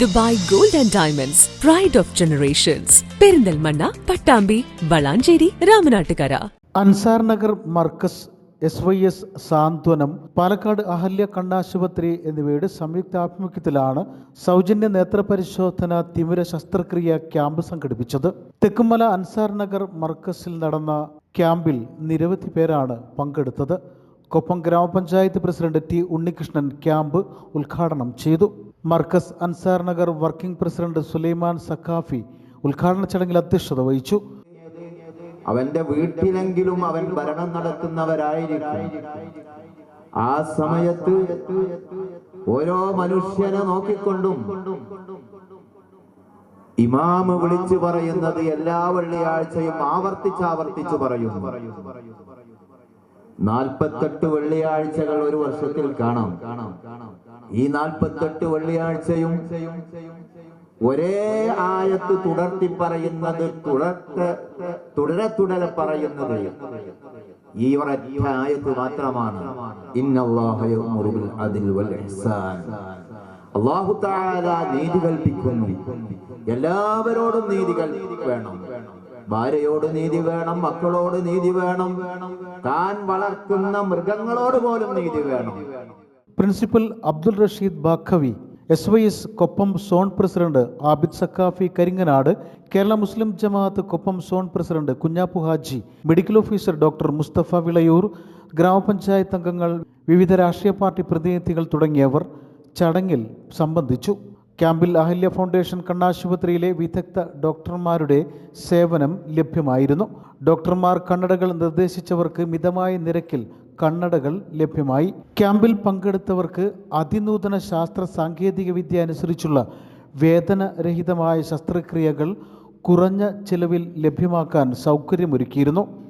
Dubai gold and diamonds pride of generations Perinthalmanna Pattambi Valanchery Ramanattukara. Ansar Nagar Markaz S Y S Santhwanam Palakkad Ahalya കണ്ണാശുപത്രി എന്നിവയുടെ സംയുക്താഭിമുഖ്യത്തിലാണ് സൗജന്യ നേത്രപരിശോധന തിമിര ശസ്ത്രക്രിയ camp സംഘടിപ്പിച്ചത്. തെക്കുമല അൻസാർ നഗർ മർക്കസിൽ നടന്ന ക്യാമ്പിൽ നിരവധി പേരാണ് പങ്കെടുത്തത്. കൊപ്പം ഗ്രാമപഞ്ചായത്ത് പ്രസിഡന്റ് ടി ഉണ്ണികൃഷ്ണൻ ക്യാമ്പ് ഉദ്ഘാടനം ചെയ്തു. മർക്കസ് അൻസാർ നഗർ വർക്കിംഗ് പ്രസിഡന്റ് സുലൈമാൻ സഖാഫി ഉദ്ഘാടന ചടങ്ങിൽ അധ്യക്ഷത വഹിച്ചു. അവന്റെ വീട്ടിലെങ്കിലും അവൻ ഭരണം നടത്തുന്നവരായിരിക്കും. ആ സമയത്ത് ഓരോ മനുഷ്യനെ നോക്കിക്കൊണ്ടും ഇമാമ് വിളിച്ചു പറയുന്നത് എല്ലാ വെള്ളിയാഴ്ചയും ആവർത്തിച്ച് ആവർത്തിച്ച് പറയും. നാൽപ്പത്തെട്ട് വെള്ളിയാഴ്ചകൾ ഒരു വർഷത്തിൽ കാണാം. ഈ നാൽപ്പത്തെട്ട് വെള്ളിയാഴ്ചയും ഒരേ ആയത്ത് തുടർത്തി പറയുന്നത് തുടർത്ത തുടരെ തുടരെ പറയുന്നത് ഈ ഒരൊറ്റ ആയത്ത് മാത്രമാണ്. അള്ളാഹു തആല നീതി കൽപ്പിക്കുന്നു. എല്ലാവരോടും നീതി വേണം ഭാര്യയോട് നീതി വേണം മക്കളോട് നീതി വേണം. താൻ വളർത്തുന്ന മൃഗങ്ങളോട് പോലും നീതി വേണം. Principal Abdul Rasheed Baqavi S Y S Koppam zone president Abid Saqafi Karinganad Kerala Muslim Jamaath Koppam zone president Kunhappu Haji medical officer doctor Mustafa Vilayur ഗ്രാമപഞ്ചായത്ത് അംഗങ്ങൾ വിവിധ രാഷ്ട്രീയ പാർട്ടി പ്രതിനിധികൾ തുടങ്ങിയവർ ചടങ്ങിൽ സംബന്ധിച്ചു. ക്യാമ്പിൽ അഹല്യ ഫൗണ്ടേഷൻ കണ്ണാശുപത്രിയിലെ വിദഗ്ധ ഡോക്ടർമാരുടെ സേവനം ലഭ്യമായിരുന്നു. ഡോക്ടർമാർ കണ്ണടകൾ നിർദ്ദേശിച്ചവർക്ക് മിതമായ നിരക്കിൽ കണ്ണടകൾ ലഭ്യമായി. ക്യാമ്പിൽ പങ്കെടുത്തവർക്ക് അതിനൂതന ശാസ്ത്ര സാങ്കേതിക വിദ്യ അനുസരിച്ചുള്ള വേദനരഹിതമായ ശസ്ത്രക്രിയകൾ കുറഞ്ഞ ചിലവിൽ ലഭ്യമാക്കാൻ സൗകര്യമൊരുക്കിയിരുന്നു.